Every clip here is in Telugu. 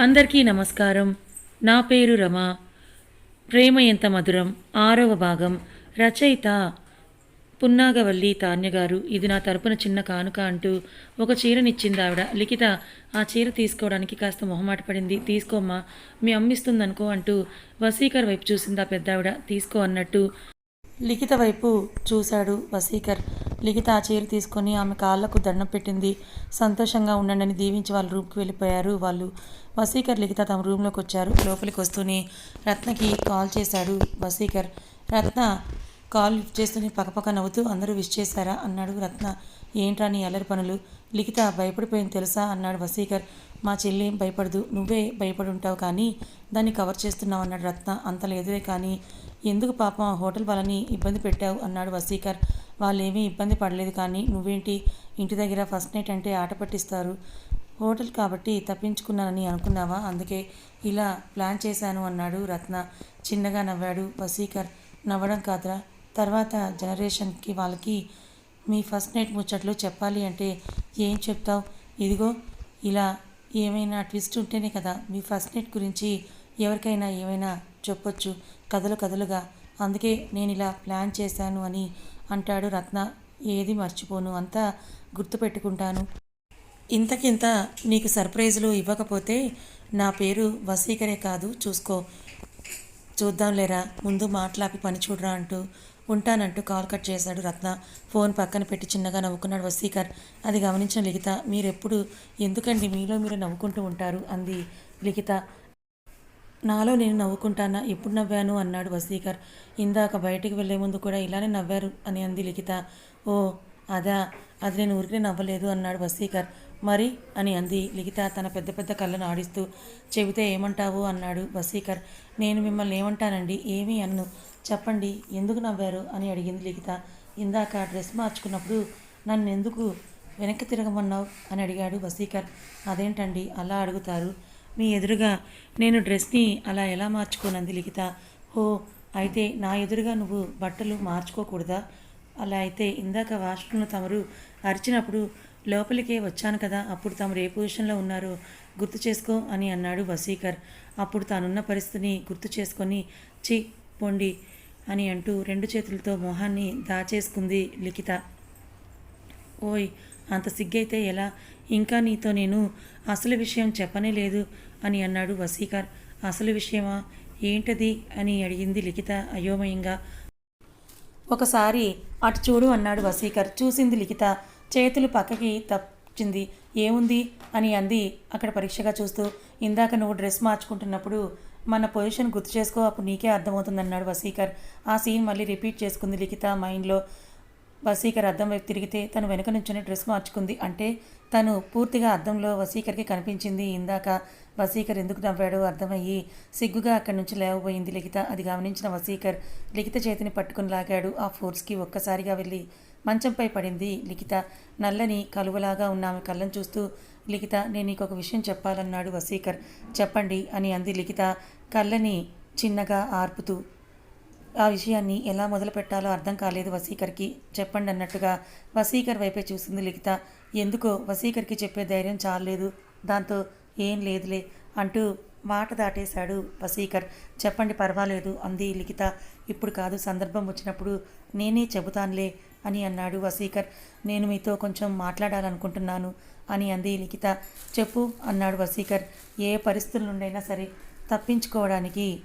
అందరికీ నమస్కారం. నా పేరు రమ. ప్రేమ ఎంత మధురం. ఆరవ భాగం. రచయిత పున్నాగవల్లి తాన్యగారు. ఇది నా తరపున చిన్న కానుక అంటూ ఒక చీరనిచ్చింది ఆవిడ. లిఖిత ఆ చీర తీసుకోవడానికి కాస్త మొహమాట పడింది. తీసుకోమ్మా మీ అమ్మిస్తుందనుకో అంటూ వసీకర్ వైపు చూసింది ఆ పెద్ద ఆవిడ తీసుకో అన్నట్టు లిఖిత వైపు చూశాడు వసీకర్ లిఖిత ఆ చీర తీసుకొని ఆమె కాళ్ళకు దండం పెట్టింది. సంతోషంగా ఉండండి అని దీవించి వాళ్ళ రూమ్కి వెళ్ళిపోయారు వాళ్ళు. వసీకర్ లిఖిత తమ రూమ్లోకి వచ్చారు. లోపలికి వస్తూనే రత్నకి కాల్ చేశాడు వసీకర్ రత్న కాల్ లిఫ్ట్ చేస్తూనే పక్కపక్క నవ్వుతూ అందరూ విష్ చేశారా? అన్నాడు రత్న. ఏంట్రా నీ అల్లరి పనులు? లిఖిత భయపడిపోయింది తెలుసా? అన్నాడు వసీకర్ మా చెల్లి ఏం భయపడదు. నువ్వే భయపడి ఉంటావు కానీ దాన్ని కవర్ చేస్తున్నావు అన్నాడు రత్న. అంత లేదులే కానీ ఎందుకు పాపం ఆ హోటల్ వాళ్ళని ఇబ్బంది పెట్టావు? అన్నాడు వసీకర్ వాళ్ళేమీ ఇబ్బంది పడలేదు కానీ నువ్వేంటి? ఇంటి దగ్గర ఫస్ట్ నైట్ అంటే ఆట పట్టిస్తారు. హోటల్ కాబట్టి తప్పించుకున్నానని అనుకున్నావా? అందుకే ఇలా ప్లాన్ చేశాను అన్నాడు రత్న. చిన్నగా నవ్వాడు వసీకర్ నవ్వడం కాదురా. తర్వాత జనరేషన్కి వాళ్ళకి మీ ఫస్ట్ నైట్ ముచ్చట్లు చెప్పాలి అంటే ఏం చెప్తావు? ఇదిగో ఇలా ఏమైనా ట్విస్ట్ ఉంటేనే కదా మీ ఫస్ట్ నైట్ గురించి ఎవరికైనా ఏమైనా చెప్పొచ్చు. కథలు కథలుగా. అందుకే నేను ఇలా ప్లాన్ చేశాను అని అంటాడు రత్న. ఏది మర్చిపోను అంతా గుర్తుపెట్టుకుంటాను. ఇంతకింత నీకు సర్ప్రైజులు ఇవ్వకపోతే నా పేరు వసీకరే కాదు చూసుకో. చూద్దాంలేరా ముందు మాట్లాపి పని చూడరా అంటూ ఉంటానంటూ కాల్ కట్ చేశాడు రత్న. ఫోన్ పక్కన పెట్టి చిన్నగా నవ్వుకున్నాడు వసీకర్ అది గమనించిన లిఖిత మీరెప్పుడు ఎందుకండి మీలో మీరు నవ్వుకుంటూ ఉంటారు? అంది లిఖిత. నాలో నేను నవ్వుకుంటానా? ఎప్పుడు నవ్వాను? అన్నాడు వసీకర్ ఇందాక బయటికి వెళ్ళే ముందు కూడా ఇలానే నవ్వారు అని అంది లిఖిత. ఓ అదా. అది నేను ఊరికే నవ్వలేదు అన్నాడు వసీకర్ మరి? అని అంది లిఖిత తన పెద్ద పెద్ద కళ్ళను ఆడిస్తూ. చెబితే ఏమంటావు? అన్నాడు వసీకర్ నేను మిమ్మల్ని ఏమంటానండి? ఏమీ అన్ను. చెప్పండి ఎందుకు నవ్వారు? అని అడిగింది లిఖిత. ఇందాక డ్రెస్ మార్చుకున్నప్పుడు నన్ను ఎందుకు వెనక్కి తిరగమన్నావు? అని అడిగాడు వసీకర్ అదేంటండి? అలా అడుగుతారు. మీ ఎదురుగా నేను డ్రెస్ని అలా ఎలా మార్చుకోనంది లిఖిత? హో అయితే నా ఎదురుగా నువ్వు బట్టలు మార్చుకోకూడదా? అలా అయితే ఇందాక వాష్రూమ్లో తమరు అరిచినప్పుడు లోపలికే వచ్చాను కదా అప్పుడు తమరు ఏ పొజిషన్లో ఉన్నారో గుర్తు చేసుకో అని అన్నాడు వసీకర్ అప్పుడు తానున్న పరిస్థితిని గుర్తు చేసుకొని చి పొండి అని అంటూ రెండు చేతులతో మొహాన్ని దాచేసుకుంది లిఖిత. ఓయ్ అంత సిగ్గైతే ఎలా? ఇంకా నీతో నేను అసలు విషయం చెప్పనే లేదు అని అన్నాడు వసీకర్. అసలు విషయమా? ఏంటది? అని అడిగింది లిఖిత అయోమయంగా. ఒకసారి అటు చూడు అన్నాడు వసీకర్. చూసింది లిఖిత. చేతులు పక్కకి తప్పింది. ఏముంది? అని అంది అక్కడ పరీక్షగా చూస్తూ. ఇందాక నువ్వు డ్రెస్ మార్చుకుంటున్నప్పుడు మన పొజిషన్ గుర్తు చేసుకో అప్పుడు నీకే అర్థమవుతుంది అన్నాడు వసీకర్. ఆ సీన్ మళ్ళీ రిపీట్ చేసుకుంది లిఖిత మైండ్లో. వసీకర్ అద్దం వైపు తిరిగితే తను వెనక నుంచొని డ్రెస్ మార్చుకుంది. అంటే తను పూర్తిగా అద్దంలో వసీకర్కి కనిపించింది. ఇందాక వసీకర్ ఎందుకు నవ్వాడో అర్థమయ్యి సిగ్గుగా అక్కడి నుంచి లేవబోయింది లిఖిత. అది గమనించిన వసీకర్ లిఖిత చేతిని పట్టుకుని లాగాడు. ఆ ఫోర్స్కి ఒక్కసారిగా వెళ్ళి మంచంపై పడింది లిఖిత. నల్లని కలువలాగా ఉన్న ఆమె కళ్ళను చూస్తూ లిఖిత నేను నీకు ఒక విషయం చెప్పాలన్నాడు వసీకర్ చెప్పండి అని అంది లిఖిత కళ్ళని చిన్నగా ఆర్పుతూ. ఆ విషయాన్ని ఎలా మొదలు పెట్టాలో అర్థం కాలేదు వసీకర్కి చెప్పండి అన్నట్టుగా వసీకర్ వైపే చూసింది లిఖిత. ఎందుకో వసీకర్కి చెప్పే ధైర్యం చాలేదు దాంతో ఏం లేదులే అంటూ మాట దాటేశాడు వసీకర్ చెప్పండి పర్వాలేదు అంది లిఖిత. ఇప్పుడు కాదు సందర్భం వచ్చినప్పుడు నేనే చెబుతానులే అని అన్నాడు వసీకర్ నేను మీతో కొంచెం మాట్లాడాలనుకుంటున్నాను అని అంది లిఖిత. చెప్పు అన్నాడు వసీకర్ ఏ పరిస్థితుల నుండైనా సరే తప్పించుకోవడానికి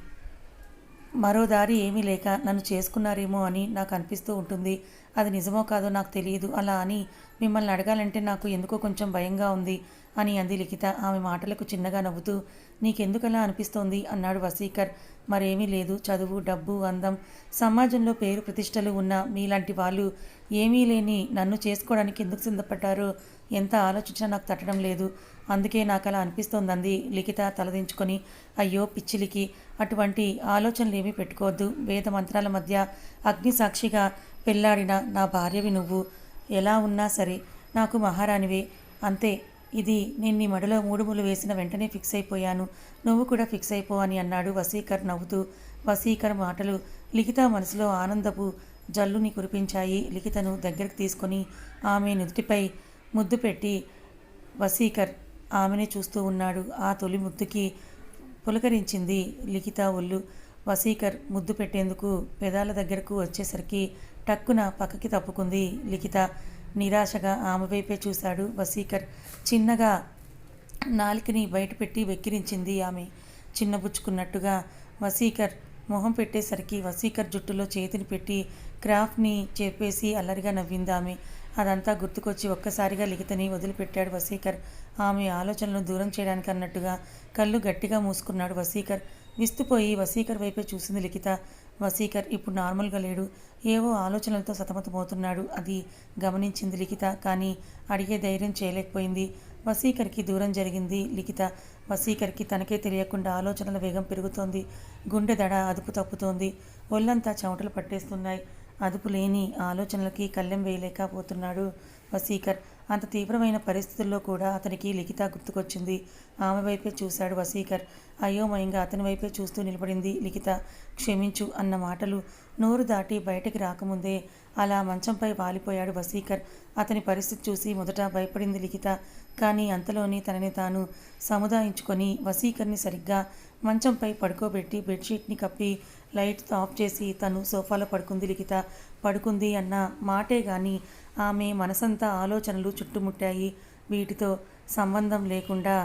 మరో దారి ఏమీ లేక నన్ను చేసుకున్నారేమో అని నాకు అనిపిస్తూ ఉంటుంది. అది నిజమో కాదో నాకు తెలియదు. అలా అని మిమ్మల్ని అడగాలంటే నాకు ఎందుకో కొంచెం భయంగా ఉంది అని అంది లిఖిత. ఆమె మాటలకు చిన్నగా నవ్వుతూ నీకెందుకలా అనిపిస్తోంది? అన్నాడు వసీకర్ మరేమీ లేదు. చదువు డబ్బు అందం సమాజంలో పేరు ప్రతిష్టలు ఉన్న మీలాంటి వాళ్ళు ఏమీ లేని నన్ను చేసుకోవడానికి ఎందుకు సిద్ధపడ్డారో ఎంత ఆలోచించినా నాకు తట్టడం లేదు. అందుకే నాకు అలా అనిపిస్తోందంది. లిఖిత తలదించుకొని అయ్యో పిచ్చిలికి అటువంటి ఆలోచనలు ఏమీ పెట్టుకోవద్దు. వేద మంత్రాల మధ్య అగ్ని సాక్షిగా పెళ్ళాడిన నా భార్యవి నువ్వు. ఎలా ఉన్నా సరే నాకు మహారాణివే. అంతే ఇది నేను నీ మడిలో మూడుములు వేసిన వెంటనే ఫిక్స్ అయిపోయాను. నువ్వు కూడా ఫిక్స్ అయిపో అని అన్నాడు వసీకర్ నవ్వుతూ. వసీకర్ మాటలు లిఖిత మనసులో ఆనందపు జల్లుని కురిపించాయి. లిఖితను దగ్గరకు తీసుకొని ఆమె నుదుటిపై ముద్దు పెట్టి వసీకర్ ఆమెనే చూస్తూ ఉన్నాడు. ఆ తొలి ముద్దుకి పులకరించింది లిఖిత ఒళ్ళు. వసీకర్ ముద్దు పెట్టేందుకు పెదాల దగ్గరకు వచ్చేసరికి టక్కున పక్కకి తప్పుకుంది లిఖిత. నిరాశగా ఆమె వైపే చూశాడు వసీకర్ చిన్నగా నాలికని బయటపెట్టి వెక్కిరించింది ఆమె. చిన్నబుచ్చుకున్నట్టుగా వసీకర్ మొహం పెట్టేసరికి వసీకర్ జుట్టులో చేతిని పెట్టి క్రాఫ్ట్ని చెప్పేసి అల్లరిగా నవ్వింది ఆమె. అదంతా గుర్తుకొచ్చి ఒక్కసారిగా లిఖితని వదిలిపెట్టాడు వసీకర్. ఆమె ఆలోచనలను దూరం చేయడానికి అన్నట్టుగా కళ్ళు గట్టిగా మూసుకున్నాడు వసీకర్. విస్తుపోయి వసీకర్ వైపే చూసింది లిఖిత. వసీకర్ ఇప్పుడు నార్మల్గా లేడు. ఏవో ఆలోచనలతో సతమతమవుతున్నాడు అది గమనించింది లిఖిత. కానీ అడిగే ధైర్యం చేయలేకపోయింది. వసీకర్కి దూరం జరిగింది లిఖిత. వసీకర్కి తనకే తెలియకుండా ఆలోచనల వేగం పెరుగుతోంది. గుండె దడ అదుపు తప్పుతోంది. ఒళ్ళంతా చెమటలు పట్టేస్తున్నాయి. అదుపు లేని ఆలోచనలకి కళ్ళెం వేయలేకపోతున్నాడు వసీకర్ అంత తీవ్రమైన పరిస్థితుల్లో కూడా అతనికి లిఖిత గుర్తుకొచ్చింది. ఆమె వైపే చూశాడు వసీకర్ అయోమయంగా అతని వైపే చూస్తూ నిలబడింది లిఖిత. క్షమించు అన్న మాటలు నోరు దాటి బయటికి రాకముందే అలా మంచంపై వాలిపోయాడు వసీకర్ అతని పరిస్థితి చూసి మొదట భయపడింది లిఖిత. కానీ అంతలోని తనని తాను సముదాయించుకొని వసీకర్ని సరిగ్గా మంచంపై పడుకోబెట్టి బెడ్షీట్ని కప్పి లైట్ ఆఫ్ చేసి తను సోఫాలో పడుకుంది లిఖిత. పడుకుంది అన్న మాటే గాని ఆమె మనసంతా ఆలోచనలు చుట్టుముట్టాయి. వీటితో సంబంధం లేకుండా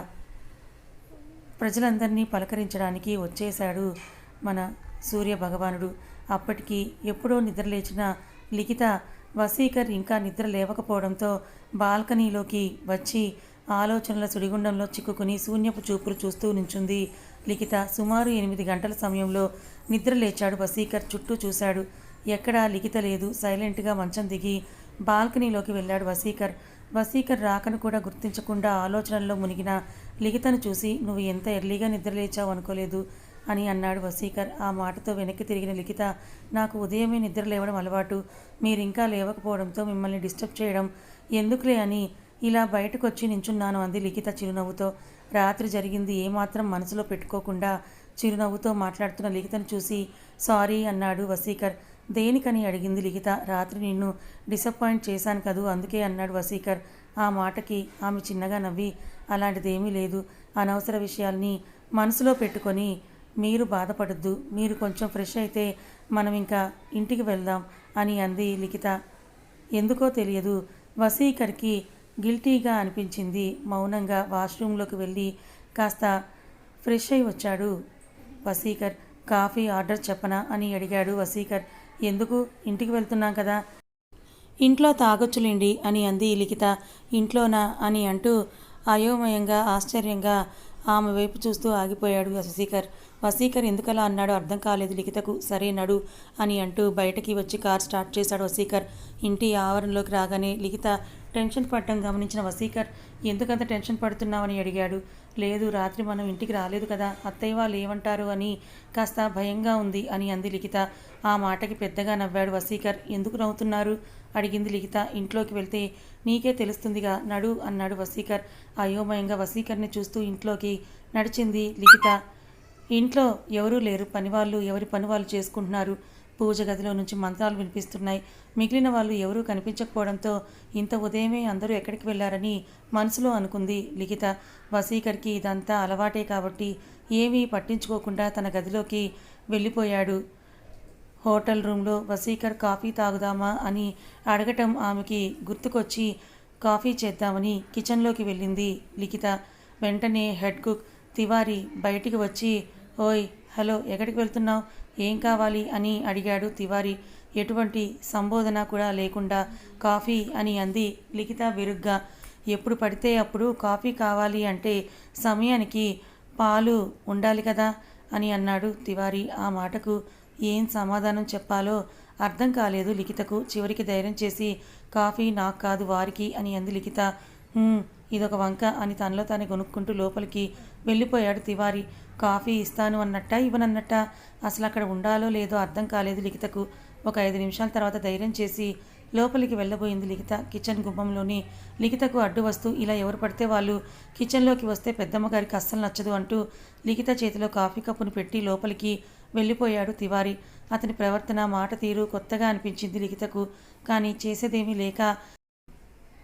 ప్రజలందరినీ పలకరించడానికి వచ్చేశాడు మన సూర్య భగవానుడు. అప్పటికి ఎప్పుడో నిద్రలేచిన లిఖిత వసీకర్ ఇంకా నిద్ర లేవకపోవడంతో బాల్కనీలోకి వచ్చి ఆలోచనల సుడిగుండంలో చిక్కుకుని శూన్యపు చూపులు చూస్తూ నించుంది లిఖిత. సుమారు ఎనిమిది గంటల సమయంలో నిద్ర లేచాడు వసీకర్ చుట్టూ చూశాడు. ఎక్కడా లిఖిత లేదు. సైలెంట్గా మంచం దిగి బాల్కనీలోకి వెళ్ళాడు వసీకర్. వసీకర్ రాకను కూడా గుర్తించకుండా ఆలోచనల్లో మునిగిన లిఖితను చూసి నువ్వు ఎంత ఎర్లీగా నిద్రలేచావు అనుకోలేదు అని అన్నాడు వసీకర్. ఆ మాటతో వెనక్కి తిరిగిన లిఖిత నాకు ఉదయమే నిద్ర లేవడం అలవాటు. మీరు ఇంకా లేవకపోవడంతో మిమ్మల్ని డిస్టర్బ్ చేయడం ఎందుకులే అని ఇలా బయటకు వచ్చి నించున్నాను అంది లిఖిత చిరునవ్వుతో. రాత్రి జరిగింది ఏమాత్రం మనసులో పెట్టుకోకుండా చిరునవ్వుతో మాట్లాడుతున్న లిఖితను చూసి సారీ అన్నాడు వసీకర్. దేనికని? అడిగింది లిఖిత. రాత్రి నిన్ను డిసప్పాయింట్ చేశాను కదూ అందుకే అన్నాడు వసీకర్. ఆ మాటకి ఆమె చిన్నగా నవ్వి అలాంటిదేమీ లేదు. అనవసర విషయాల్ని మనసులో పెట్టుకొని మీరు బాధపడద్దు. మీరు కొంచెం ఫ్రెష్ అయితే మనం ఇంకా ఇంటికి వెళ్దాం అని అంది లిఖిత. ఎందుకో తెలియదు. వసీకర్కి గిల్టీగా అనిపించింది. మౌనంగా వాష్రూమ్లోకి వెళ్ళి కాస్త ఫ్రెష్ అయి వచ్చాడు. వసీకర్ కాఫీ ఆర్డర్ చెప్పనా? అని అడిగాడు వసీకర్. ఎందుకు? ఇంటికి వెళ్తున్నాం కదా. ఇంట్లో తాగొచ్చులేండి అని అంది లిఖిత. ఇంట్లోనా? అని అంటూ అయోమయంగా ఆశ్చర్యంగా ఆమె వైపు చూస్తూ ఆగిపోయాడు వశీకర్ వసీకర్ ఎందుకలా అన్నాడో అర్థం కాలేదు లిఖితకు. సరే నడు అని అంటూ బయటకి వచ్చి కార్ స్టార్ట్ చేశాడు వసీకర్. ఇంటి ఆవరణలోకి రాగానే లిఖిత టెన్షన్ పడటం గమనించిన వసీకర్ ఎందుకంత టెన్షన్ పడుతున్నావని అడిగాడు. లేదు రాత్రి మనం ఇంటికి రాలేదు కదా అత్తయ్య వాళ్ళు ఏమంటారు అని కాస్త భయంగా ఉంది అని అంది లిఖిత. ఆ మాటకి పెద్దగా నవ్వాడు వసీకర్ ఎందుకు నవ్వుతున్నారు? అడిగింది లిఖిత. ఇంట్లోకి వెళ్తే నీకే తెలుస్తుందిగా నడు అన్నాడు వసీకర్ అయోమయంగా వసీకర్ని చూస్తూ ఇంట్లోకి నడిచింది లిఖిత. ఇంట్లో ఎవరూ లేరు పనివాళ్ళు ఎవరి పని వాళ్ళు చేసుకుంటున్నారు. పూజ గదిలో నుంచి మంత్రాలు వినిపిస్తున్నాయి. మిగిలిన వాళ్ళు ఎవరూ కనిపించకపోవడంతో ఇంత ఉదయమే అందరూ ఎక్కడికి వెళ్ళారని మనసులో అనుకుంది లిఖిత. వసీకర్కి ఇదంతా అలవాటే కాబట్టి ఏమీ పట్టించుకోకుండా తన గదిలోకి వెళ్ళిపోయాడు. హోటల్ రూమ్లో వసీకర్ కాఫీ తాగుదామా అని అడగటం ఆమెకి గుర్తుకొచ్చి కాఫీ చేద్దామని కిచెన్లోకి వెళ్ళింది లిఖిత. వెంటనే హెడ్ కుక్ తివారి బయటికి వచ్చి ఓయ్ హలో ఎక్కడికి వెళ్తున్నావు? ఏం కావాలి అని అడిగాడు తివారి. ఎటువంటి సంబోధన కూడా లేకుండా కాఫీ అని అంది లిఖిత విరుగ్గా. ఎప్పుడు పడితే అప్పుడు కాఫీ కావాలి అంటే సమయానికి పాలు ఉండాలి కదా అని అన్నాడు తివారి. ఆ మాటకు ఏం సమాధానం చెప్పాలో అర్థం కాలేదు లిఖితకు. చివరికి ధైర్యం చేసి కాఫీ నాకు కాదు వారికి అని అంది లిఖిత. ఇదొక వంక అని తనలో తానే కొనుక్కుంటూ లోపలికి వెళ్ళిపోయాడు తివారి. కాఫీ ఇస్తాను అన్నట్ట ఇవ్వనన్నట్ట? అసలు అక్కడ ఉండాలో లేదో అర్థం కాలేదు లిఖితకు. ఒక ఐదు నిమిషాల తర్వాత ధైర్యం చేసి లోపలికి వెళ్ళబోయింది లిఖిత. కిచెన్ గుమ్మంలోని లిఖితకు అడ్డు వస్తూ ఇలా ఎవరు పడితే వాళ్ళు కిచెన్లోకి వస్తే పెద్దమ్మ గారికి అస్సలు నచ్చదు అంటూ లిఖిత చేతిలో కాఫీ కప్పును పెట్టి లోపలికి వెళ్ళిపోయాడు తివారి. అతని ప్రవర్తన మాట తీరు కొత్తగా అనిపించింది లిఖితకు. కానీ చేసేదేమీ లేక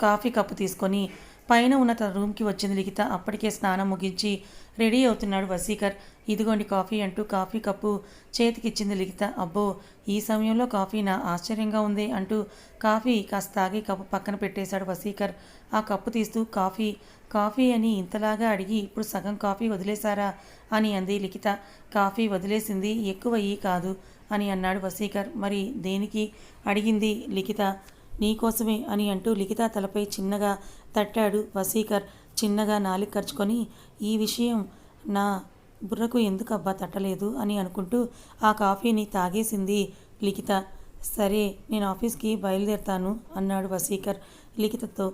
కాఫీ కప్పు తీసుకొని పైన ఉన్న తన రూమ్కి వచ్చింది లిఖిత. అప్పటికే స్నానం ముగించి రెడీ అవుతున్నాడు వసీకర్. ఇదిగోండి కాఫీ అంటూ కాఫీ కప్పు చేతికిచ్చింది లిఖిత. అబ్బో ఈ సమయంలో కాఫీ నా ఆశ్చర్యంగా ఉంది అంటూ కాఫీ కాస్త తాగి కప్పు పక్కన పెట్టేశాడు వసీకర్. ఆ కప్పు తీస్తూ కాఫీ కాఫీ అని ఇంతలాగా అడిగి ఇప్పుడు సగం కాఫీ వదిలేశారా? అని అంది లిఖిత. కాఫీ వదిలేసింది ఎక్కువ ఈ కాదు అని అన్నాడు వసీకర్. మరి దేనికి అడిగింది లిఖిత? నీకోసమే అని అంటూ లిఖిత తలపై చిన్నగా తట్టాడు వసీకర్ చిన్నగా నాలిక ఖర్చుకొని ఈ విషయం నా బుర్రకు ఎందుకబ్బా తట్టలేదు అని అనుకుంటూ ఆ కాఫీని తాగేసింది లిఖిత. సరే నేను ఆఫీస్కి బయలుదేరుతాను అన్నాడు వసీకర్ లిఖితతో.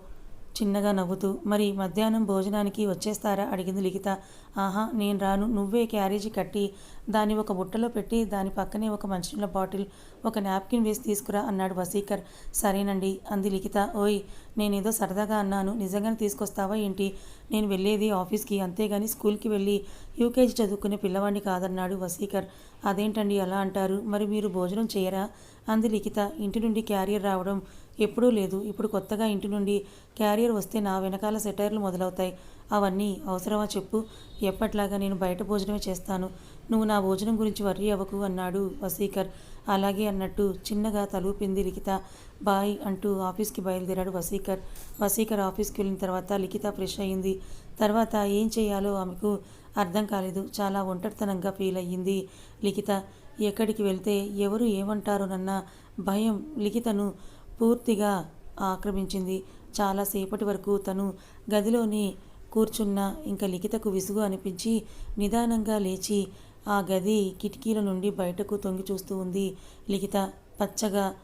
చిన్నగా నవ్వుతూ మరి మధ్యాహ్నం భోజనానికి వచ్చేస్తారా? అడిగింది లిఖిత. ఆహా నేను రాను. నువ్వే క్యారేజీ కట్టి దాన్ని ఒక బుట్టలో పెట్టి దాని పక్కనే ఒక మంచినీళ్ళ బాటిల్ ఒక నాప్కిన్ వేసి తీసుకురా అన్నాడు వసీకర్. సరేనండి అంది లిఖిత. ఓయ్ నేనేదో సరదాగా అన్నాను. నిజంగానే తీసుకొస్తావా ఏంటి? నేను వెళ్ళేది ఆఫీస్కి అంతేగాని స్కూల్కి వెళ్ళి యూకేజీ చదువుకునే పిల్లవాడిని కాదన్నాడు వసీకర్. అదేంటండి అలా అంటారు? మరి మీరు భోజనం చేయరా? అంది లిఖిత. ఇంటి నుండి క్యారియర్ రావడం ఎప్పుడూ లేదు. ఇప్పుడు కొత్తగా ఇంటి నుండి క్యారియర్ వస్తే నా వెనకాల సెటైర్లు మొదలవుతాయి. అవన్నీ అవసరమా చెప్పు. ఎప్పట్లాగా నేను బయట భోజనమే చేస్తాను. నువ్వు నా భోజనం గురించి వర్రీ అవ్వకు అన్నాడు వసీకర్. అలాగే అన్నట్టు చిన్నగా తలూపింది లిఖిత. బాయ్ అంటూ ఆఫీస్కి బయలుదేరాడు వసీకర్. వసీకర్ ఆఫీస్కి వెళ్ళిన తర్వాత లిఖిత ఫ్రెష్ అయ్యింది తర్వాత ఏం చేయాలో ఆమెకు అర్థం కాలేదు. చాలా ఒంటరితనంగా ఫీల్ అయ్యింది లిఖిత. ఎక్కడికి వెళ్తే ఎవరు ఏమంటారోనన్న భయం లిఖితను పూర్తిగా ఆక్రమించింది. చాలాసేపటి వరకు తను గదిలోని కూర్చున్న ఇంకా లిఖితకు విసుగు అనిపించి నిదానంగా లేచి ఆ గది కిటికీల నుండి బయటకు తొంగి చూస్తూ ఉంది. లిఖిత పచ్చగా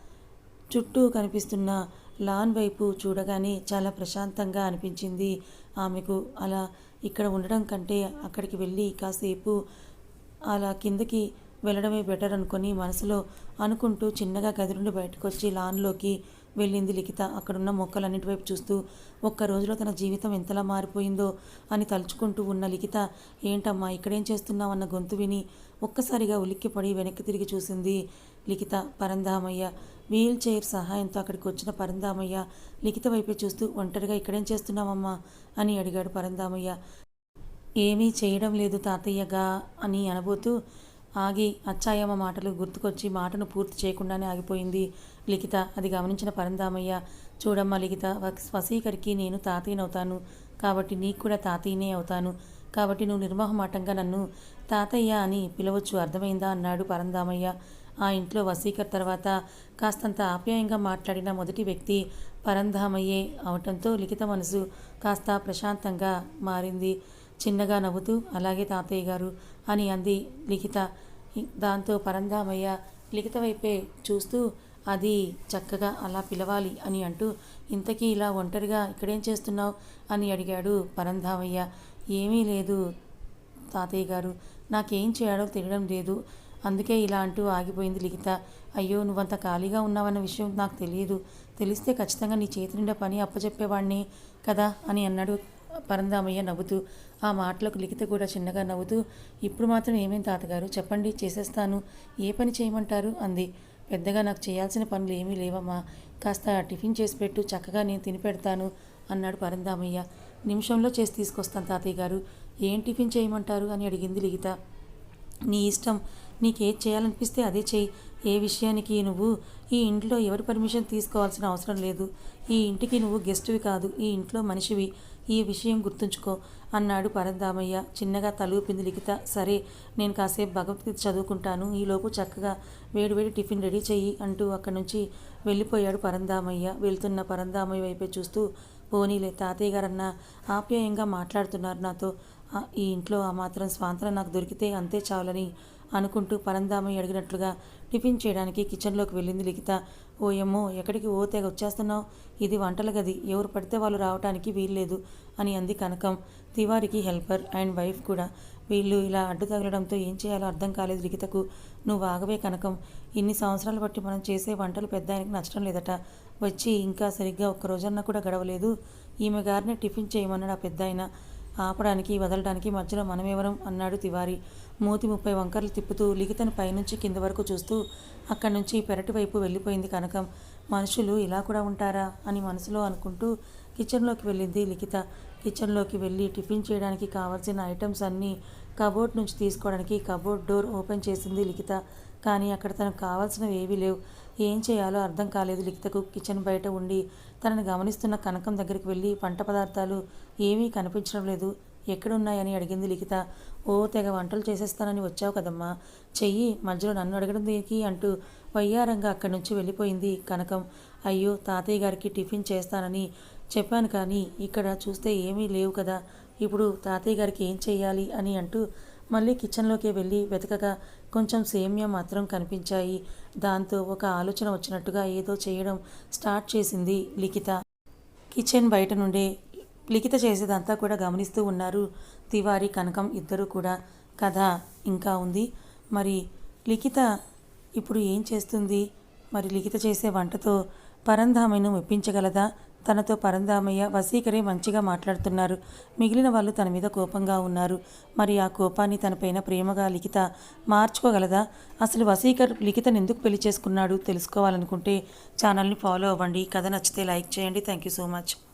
చుట్టూ కనిపిస్తున్న లాన్ వైపు చూడగానే చాలా ప్రశాంతంగా అనిపించింది. ఆమెకు అలా ఇక్కడ ఉండడం కంటే అక్కడికి వెళ్ళి కాసేపు అలా కిందకి వెళ్ళడమే బెటర్ అనుకొని మనసులో అనుకుంటూ చిన్నగా గది నుండి బయటకు వచ్చి లాన్లోకి వెళ్ళింది లిఖిత. అక్కడున్న మొక్కలన్నిటి వైపు చూస్తూ ఒక్క రోజులో తన జీవితం ఎంతలా మారిపోయిందో అని తలుచుకుంటూ ఉన్న లిఖిత ఏంటమ్మా ఇక్కడేం చేస్తున్నావన్న గొంతు విని ఒక్కసారిగా ఉలిక్కిపడి వెనక్కి తిరిగి చూసింది లిఖిత. పరంధామయ్య వీల్ చైర్ సహాయంతో అక్కడికి వచ్చిన పరంధామయ్య లిఖిత వైపే చూస్తూ ఒంటరిగా ఇక్కడేం చేస్తున్నావమ్మా? అని అడిగాడు పరంధామయ్య. ఏమీ చేయడం లేదు తాతయ్యగా అని అనబోతూ ఆగి అచ్చాయమ్మ మాటలు గుర్తుకొచ్చి మాటను పూర్తి చేయకుండానే ఆగిపోయింది. లిఖిత అది గమనించిన పరందామయ్య చూడమ్మ లిఖిత వసీకరికి నేను తాతయ్యనవుతాను. కాబట్టి నీకు కూడా తాతయ్యనే అవుతాను. కాబట్టి నువ్వు నిర్మోహమాటంగా నన్ను తాతయ్య అని పిలవచ్చు అర్థమైందా? అన్నాడు పరందామయ్య. ఆ ఇంట్లో వసీకర్ తర్వాత కాస్తంత ఆప్యాయంగా మాట్లాడిన మొదటి వ్యక్తి పరంధామయ్యే అవటంతో లిఖిత మనసు కాస్త ప్రశాంతంగా మారింది. చిన్నగా నవ్వుతూ అలాగే తాతయ్య గారు అని అంది లిఖిత. దాంతో పరంధామయ్య లిఖిత వైపే చూస్తూ అది చక్కగా అలా పిలవాలి అని అంటూ ఇంతకీ ఇలా ఒంటరిగా ఇక్కడేం చేస్తున్నావు? అని అడిగాడు పరంధామయ్య. ఏమీ లేదు తాతయ్య గారు నాకేం చేయాలో తెలియడం లేదు. అందుకే ఇలా అంటూ ఆగిపోయింది లిఖిత. అయ్యో నువ్వంత ఖాళీగా ఉన్నావన్న విషయం నాకు తెలియదు. తెలిస్తే ఖచ్చితంగా నీ చేతి నిండా పని అప్పచెప్పేవాడిని కదా అని అన్నాడు పరందామయ్య నవ్వుతూ ఆ మాటలకు లిఖిత కూడా చిన్నగా నవ్వుతూ ఇప్పుడు మాత్రం ఏమేం తాతగారు? చెప్పండి చేసేస్తాను. ఏ పని చేయమంటారు? అంది. పెద్దగా నాకు చేయాల్సిన పనులు ఏమీ లేవమ్మా. కాస్త టిఫిన్ చేసి పెట్టు చక్కగా నేను తిని పెడతాను అన్నాడు పరందామయ్య నిమిషంలో చేసి తీసుకొస్తాను తాతయ్య గారు. ఏం టిఫిన్ చేయమంటారు? అని అడిగింది లిఖిత. నీ ఇష్టం. నీకేది చేయాలనిపిస్తే అదే చేయి. ఏ విషయానికి నువ్వు ఈ ఇంట్లో ఎవరి పర్మిషన్ తీసుకోవాల్సిన అవసరం లేదు. ఈ ఇంటికి నువ్వు గెస్ట్వి కాదు ఈ ఇంట్లో మనిషివి. ఈ విషయం గుర్తుంచుకో అన్నాడు పరందామయ్య చిన్నగా తలూపింది లిఖిత. సరే నేను కాసేపు భగవద్గీత చదువుకుంటాను. ఈలోపు చక్కగా వేడివేడి టిఫిన్ రెడీ చెయ్యి అంటూ అక్కడి నుంచి వెళ్ళిపోయాడు పరందామయ్య వెళ్తున్న పరందామయ్య వైపే చూస్తూ పోనీలే తాతయ్య గారన్న ఆప్యాయంగా మాట్లాడుతున్నారు నాతో. ఈ ఇంట్లో ఆ మాత్రం స్వాతంత్రం నాకు దొరికితే అంతే చాలని అనుకుంటూ పరందామయ్య అడిగినట్లుగా టిఫిన్ చేయడానికి కిచెన్లోకి వెళ్ళింది లిఖిత. ఓయమ్మో ఎక్కడికి ఓ తెగ వచ్చేస్తున్నావు? ఇది వంటల గది. ఎవరు పడితే వాళ్ళు రావడానికి వీల్లేదు అని అంది కనకం. తివారికి హెల్పర్ అండ్ వైఫ్ కూడా. వీళ్ళు ఇలా అడ్డు తగలడంతో ఏం చేయాలో అర్థం కాలేదు లిఖితకు. నువ్వు ఆగవే కనకం. ఇన్ని సంవత్సరాలు బట్టి మనం చేసే వంటలు పెద్ద ఆయనకు నచ్చడం లేదట. వచ్చి ఇంకా సరిగ్గా ఒక్క రోజన్నా కూడా గడవలేదు. ఈమె గారిని టిఫిన్ చేయమన్నాడు ఆ పెద్ద ఆయన. ఆపడానికి వదలడానికి మధ్యలో మనమెవరం? అన్నాడు తివారి. మూతి ముప్పై వంకర్లు తిప్పుతూ లిఖితను పైనుంచి కింద వరకు చూస్తూ అక్కడి నుంచి పెరటి వైపు వెళ్ళిపోయింది కనకం. మనుషులు ఇలా కూడా ఉంటారా? అని మనసులో అనుకుంటూ కిచెన్లోకి వెళ్ళింది లిఖిత. కిచెన్లోకి వెళ్ళి టిఫిన్ చేయడానికి కావాల్సిన ఐటమ్స్ అన్నీ కబోర్డ్ నుంచి తీసుకోవడానికి కబోర్డ్ డోర్ ఓపెన్ చేసింది లిఖిత. కానీ అక్కడ తనకు కావాల్సినవి ఏవీ లేవు. ఏం చేయాలో అర్థం కాలేదు లిఖితకు. కిచెన్ బయట ఉండి తనని గమనిస్తున్న కనకం దగ్గరికి వెళ్ళి పంట పదార్థాలు ఏమీ కనిపించడం లేదు. ఎక్కడున్నాయని అడిగింది లిఖిత. ఓ తెగ వంటలు చేసేస్తానని వచ్చావు కదమ్మా. చెయ్యి మధ్యలో నన్ను అడగడం దేనికి అంటూ వయ్యారంగా అక్కడి నుంచి వెళ్ళిపోయింది కనకం. అయ్యో తాతయ్య గారికి టిఫిన్ చేస్తానని చెప్పాను కానీ ఇక్కడ చూస్తే ఏమీ లేవు కదా. ఇప్పుడు తాతయ్య గారికి ఏం చేయాలి అని అంటూ మళ్ళీ కిచెన్లోకి వెళ్ళి వెతకగా కొంచెం సేమ్యా మాత్రం కనిపించాయి. దాంతో ఒక ఆలోచన వచ్చినట్టుగా ఏదో చేయడం స్టార్ట్ చేసింది లిఖిత. కిచెన్ బయట నుండే లిఖిత చేసేదంతా కూడా గమనిస్తూ ఉన్నారు. తివారి కనకం ఇద్దరు కూడా. కథ ఇంకా ఉంది. మరి లిఖిత ఇప్పుడు ఏం చేస్తుంది? మరి లిఖిత చేసే వంటతో పరంధామను మెప్పించగలదా? తనతో పరందామయ్య వసీకరే మంచిగా మాట్లాడుతున్నారు. మిగిలిన వాళ్ళు తన మీద కోపంగా ఉన్నారు. మరి ఆ కోపాన్ని తనపైన ప్రేమగా లిఖిత మార్చుకోగలదా? అసలు వసీకర్ లిఖితను ఎందుకు పెళ్ళి చేసుకున్నాడు తెలుసుకోవాలనుకుంటే ఛానల్ని ఫాలో అవ్వండి. కథ నచ్చితే లైక్ చేయండి. Thank you so much.